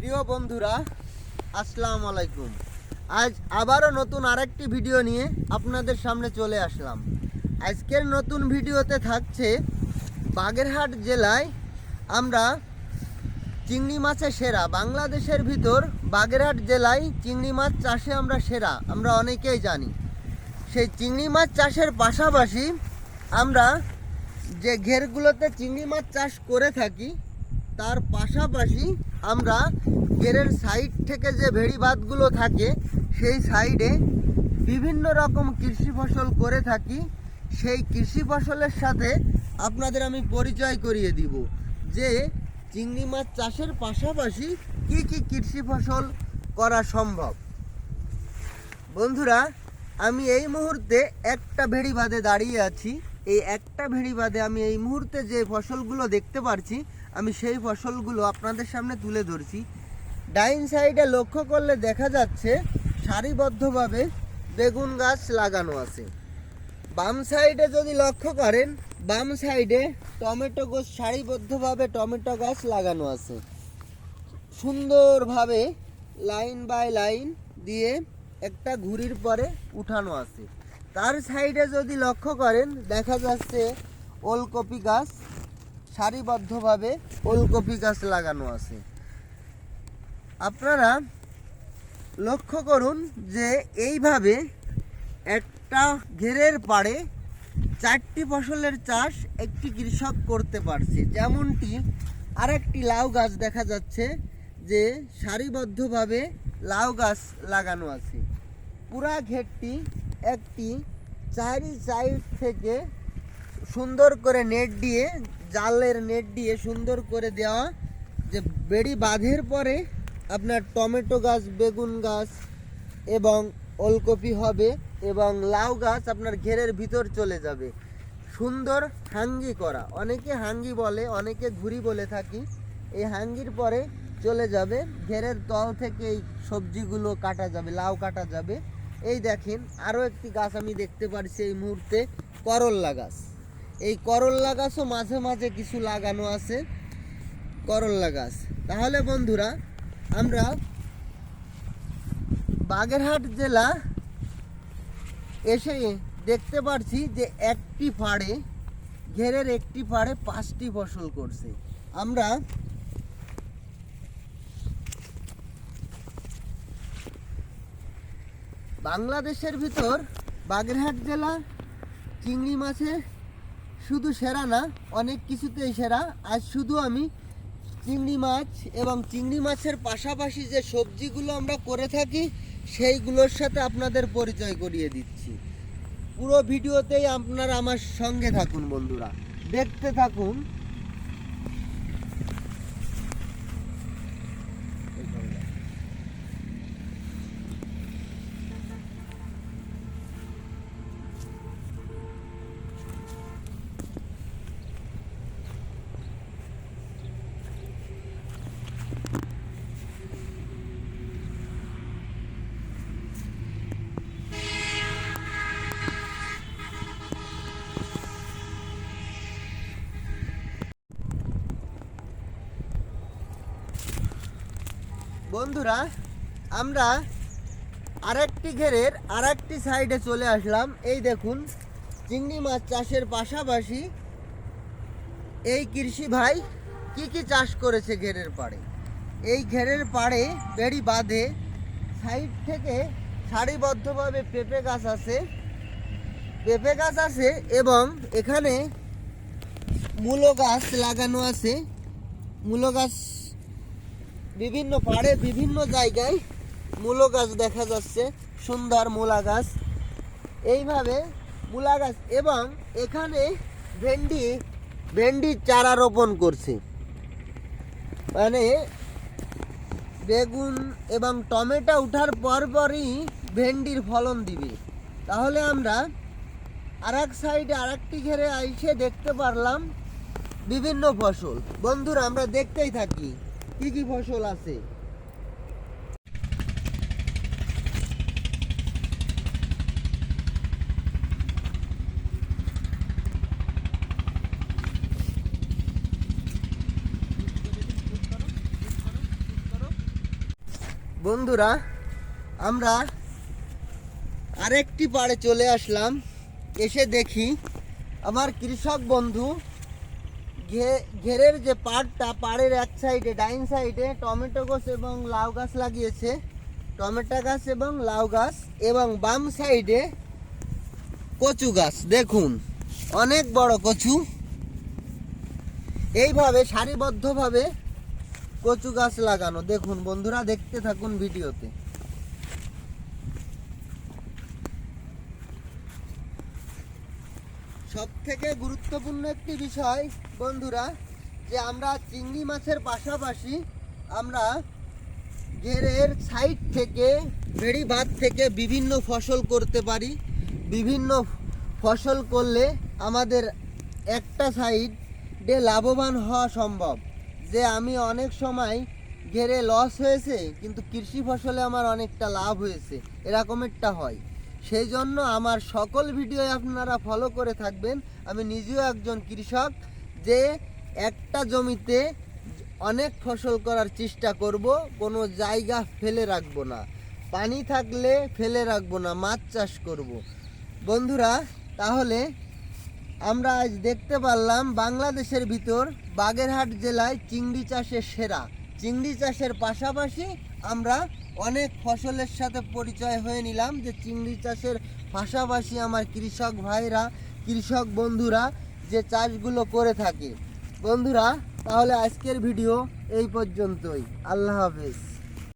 প্রিয় বন্ধুরা, আসসালামু আলাইকুম। আজ আবারও নতুন আরেকটি ভিডিও নিয়ে আপনাদের সামনে চলে আসলাম। আজকের নতুন ভিডিওতে থাকছে, বাগেরহাট জেলায় আমরা চিংড়ি মাছে সেরা, বাংলাদেশের ভিতর বাগেরহাট জেলায় চিংড়ি মাছ চাষে আমরা সেরা, আমরা অনেকেই জানি। সেই চিংড়ি মাছ চাষের পাশাপাশি আমরা যে ঘেরগুলোতে চিংড়ি মাছ চাষ করে থাকি তার পাশাপাশি আমরা ঘেরের সাইড থেকে যে ভেড়ি বাঁধগুলো থাকে, সেই সাইডে বিভিন্ন রকম কৃষি ফসল করে থাকি। সেই কৃষি ফসলের সাথে আপনাদের আমি পরিচয় করিয়ে দিব যে চিংড়ি মাছ চাষের পাশাপাশি কি কি কৃষি ফসল করা সম্ভব। বন্ধুরা, আমি এই মুহূর্তে একটা ভেড়ি বাঁধে দাঁড়িয়ে আছি। এই একটা ভেড়ি বাঁধে আমি এই মুহূর্তে যে ফসলগুলো দেখতে পারছি আমি সেই ফসলগুলো আপনাদের সামনে তুলে ধরছি। ডাইন সাইডে লক্ষ্য করলে দেখা যাচ্ছে সারিবদ্ধভাবে বেগুন গাছ লাগানো আছে। বাম সাইডে যদি লক্ষ্য করেন, বাম সাইডে টমেটো গাছ, সারিবদ্ধভাবে টমেটো গাছ লাগানো আছে। সুন্দরভাবে লাইন বাই লাইন দিয়ে একটা ঘুড়ির পরে উঠানো আছে। তার সাইডে যদি লক্ষ্য করেন, দেখা যাচ্ছে ওলকপি গাছ। সারিবদ্ধভাবে ওলকপি গাছ লাগানো আছে। আপনারা লক্ষ্য করুন যে এইভাবে একটা ঘেরের পাড়ে চারটি ফসলের চাষ একটি কৃষক করতে পারছে। যেমনটি আরেকটি লাউ গাছ দেখা যাচ্ছে যে সারিবদ্ধভাবে লাউ গাছ লাগানো আছে। পুরা ঘেরটি একটি চারি সাইড থেকে সুন্দর করে নেট দিয়ে জালের নেট দিয়ে সুন্দর করে দেওয়া, যে বেড়ি বাঁধের পরে আপনার টমেটো গাছ, বেগুন গাছ এবং ওলকপি হবে এবং লাউ গাছ আপনার ঘেরের ভিতর চলে যাবে। সুন্দর হাঙ্গি করা। অনেকে হাঙ্গি বলে, অনেকে ঘুরি বলে থাকি। এই হাঙ্গির পরে চলে যাবে, ঘেরের তল থেকে এই সবজিগুলো কাটা যাবে, লাউ কাটা যাবে। এই দেখেন, আরও একটি গাছ আমি দেখতে পারছি এই মুহূর্তে করল্লা গাছ। এই করল্লা গাছও মাঝে মাঝে কিছু লাগানো আছে, করল্লা গাছ। তাহলে বন্ধুরা, আমরা বাগেরহাট জেলা এসে দেখতে পারছি যে একটি ফাড়ে ঘেরের একটি ফাড়ে পাঁচটি ফসল করছে। আমরা বাংলাদেশের ভিতর বাগেরহাট জেলা, চিংড়ি মাছে শুধু সেরা না, অনেক কিছুতেই সেরা। আজ শুধু আমি চিংড়ি মাছ এবং চিংড়ি মাছের পাশাপাশি যে সবজিগুলো আমরা করে থাকি, সেইগুলোর সাথে আপনাদের পরিচয় করিয়ে দিচ্ছি। পুরো ভিডিওতেই আপনারা আমার সঙ্গে থাকুন বন্ধুরা। দেখতে থাকুন। বন্ধুরা, আমরা আরেকটি ঘেরের আরেকটি সাইডে চলে আসলাম। এই দেখুন, চিংড়ি মাছ চাষের পাশাপাশি এই কৃষি ভাই কি কি চাষ করেছে ঘেরের পাড়ে? এই ঘেরের পাড়ে বেড়ি বাঁধে, সাইড থেকে সারিবদ্ধভাবে পেঁপে গাছ আছে। পেঁপে গাছ আছে এবং এখানে মূলো গাছ লাগানো আছে। মূলো গাছ বিভিন্ন পাড়ে বিভিন্ন জায়গায় মূলো গাছ দেখা যাচ্ছে, সুন্দর মূলা গাছ। এইভাবে মূলা গাছ এবং এখানে ভেন্ডি ভেন্ডি চারা রোপণ করছে। মানে বেগুন এবং টমেটো উঠার পরপরই ভেন্ডির ফলন দিবে। তাহলে আমরা আর এক সাইডে আর একটি ঘেরে আইসে দেখতে পারলাম বিভিন্ন ফসল। বন্ধুরা, আমরা দেখতেই থাকি। কি কি ফসল আছে? বন্ধুরা, আমরা আরেকটি পাড়ে চলে আসলাম। এসে দেখি আমার কৃষক বন্ধু ঘেরের যে পাড়টা, পাড়ের এক সাইডে, ডাইন সাইডে টমেটো গাছ এবং লাউ গাছ লাগিয়েছে। টমেটো গাছ এবং লাউ গাছ এবং বাম সাইডে কচু গাছ, দেখুন। অনেক বড় কচু। এইভাবে সারিবদ্ধভাবে কচু গাছ লাগানো। দেখুন বন্ধুরা, দেখতে থাকুন ভিডিওতে। থেকে গুরুত্বপূর্ণ একটি বিষয়, বন্ধুরা, যে আমরা চিংড়ি মাছের পাশাপাশি আমরা ঘেরের সাইড থেকে, ভেড়ি ভাত থেকে বিভিন্ন ফসল করতে পারি। বিভিন্ন ফসল করলে আমাদের একটা সাইডে লাভবান হওয়া সম্ভব। যে আমি অনেক সময় ঘেরে লস হয়েছে, কিন্তু কৃষি ফসলে আমার অনেকটা লাভ হয়েছে এরকমেরটা হয়। সেই জন্য আমার সকল ভিডিও আপনারা ফলো করে থাকবেন। আমি নিজেও একজন কৃষক যে একটা জমিতে অনেক ফসল করার চেষ্টা করব, কোনো জায়গা ফেলে রাখব না। পানি থাকলে ফেলে রাখব না, মাছ চাষ করব। বন্ধুরা, তাহলে আমরা আজ দেখতে পারলাম বাংলাদেশের ভিতর বাগেরহাট জেলায় চিংড়ি চাষের সেরা। চিংড়ি চাষের পাশাপাশি আমরা অনেক ফসলের সাথে পরিচয় হয়ে নিলাম যে চিংড়ি চাষের পাশাপাশি আমার কৃষক ভাইরা, কৃষক বন্ধুরা যে চাষগুলো করে থাকে। বন্ধুরা, তাহলে আজকের ভিডিও এই পর্যন্তই। আল্লাহ হাফেজ।